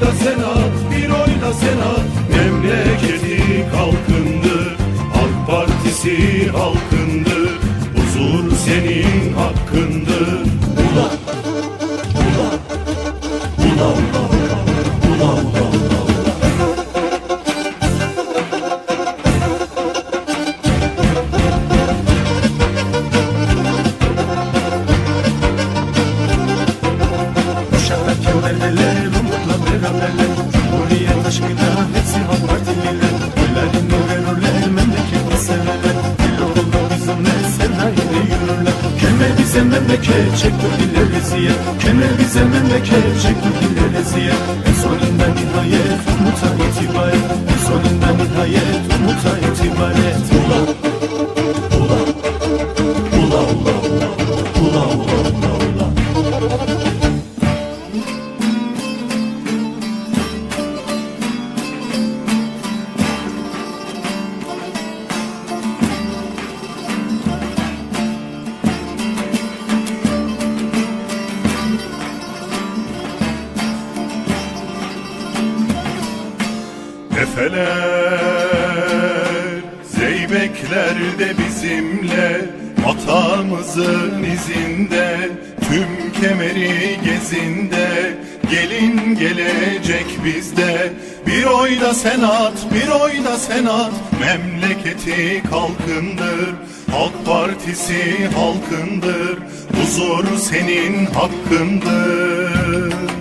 da sen bir oy da sen. Memleketi kalkındı, AK Partisi halkındı. Huzur senin hakkın. Bize memleket, çekti diller eziyet Kemer bize memleket, çekti diller eziyet En sonunda nihayet, umuta itibaret En sonunda nihayet, umuta itibaret Ula Efeler, zeybekler de bizimle Atamızın izinde, tüm kemeri gezinde Gelin gelecek bizde. Bir oyda senat, bir oyda senat Memleketi kalkındır. Halk Partisi halkındır Huzur senin hakkındır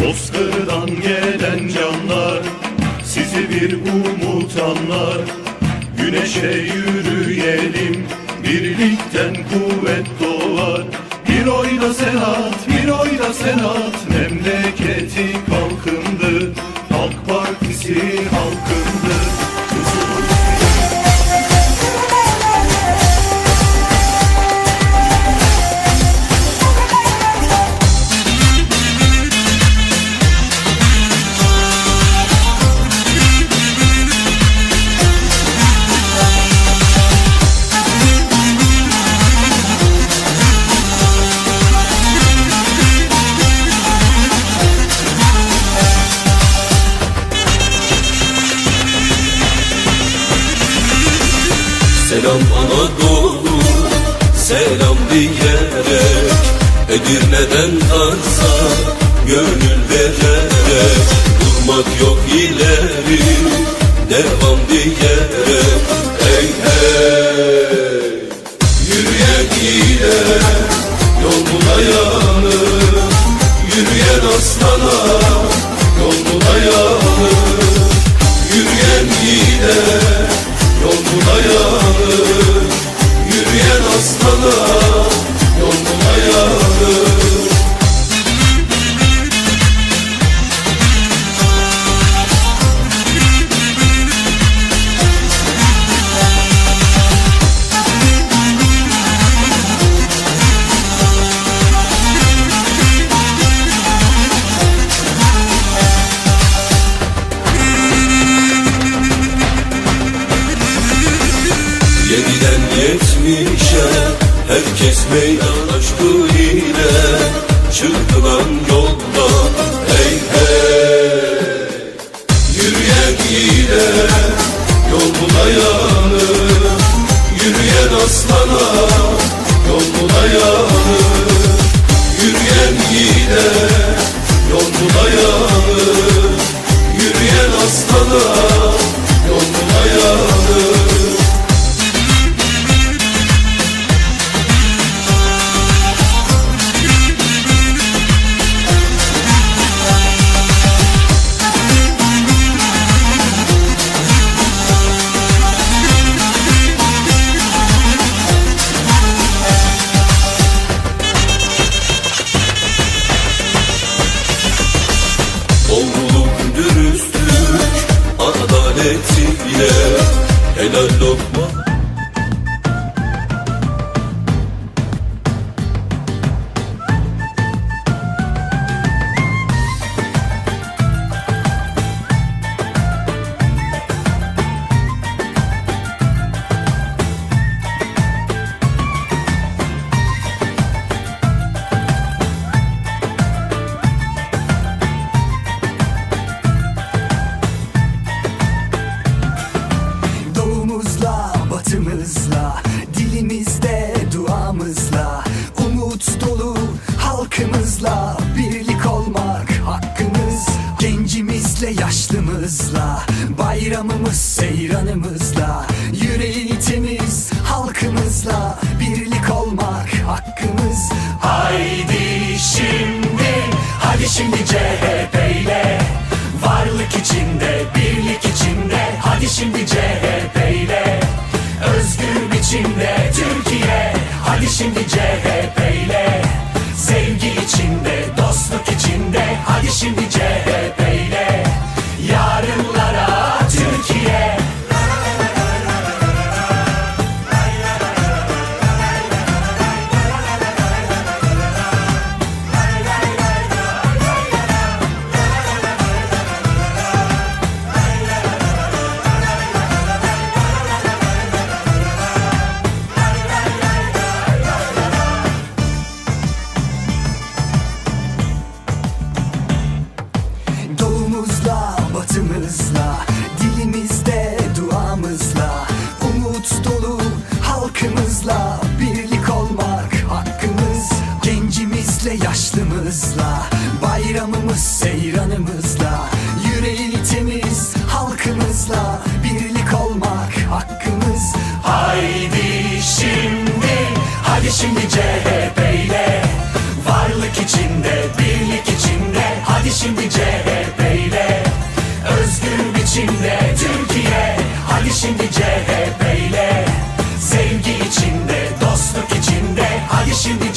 Bozkır'dan gelen canlar Sizi bir umut anlar. Güneşe yürüyelim Birlikten kuvvet doğar. Bir oyla senat, bir oyla senat Selam Anadolu, selam diyerek Edirne'den Kars'a gönül Oh. me. Yaşlımızla Bayramımız seyranımızla Yüreği temiz halkımızla Birlik olmak hakkımız. Haydi şimdi Hadi şimdi CHP ile. Varlık içinde birlik içinde Hadi şimdi CHP ile. Özgür biçimde Türkiye Hadi şimdi CHP ile. Sevgi içinde dostluk içinde Hadi şimdi CHP seyranımızla Yüreği temiz halkımızla Birlik olmak hakkımız. Haydi şimdi Hadi şimdi CHP ile. Varlık içinde, birlik içinde Hadi şimdi CHP ile. Özgür biçimde Türkiye Hadi şimdi CHP ile. Sevgi içinde, dostluk içinde Hadi şimdi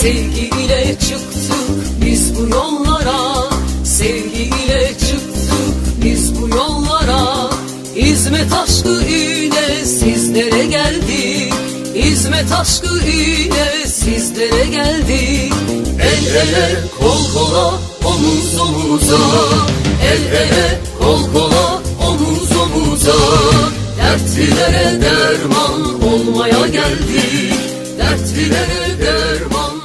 Sevgi ile çıktık biz bu yollara. Sevgi ile çıktık biz bu yollara. Hizmet aşkı ile sizlere geldik Hizmet aşkı ile sizlere geldik El ele kol kola omuz omuza. El ele kol kola omuz omuza. Dertlilere derman olmaya geldik. Dertlilere derman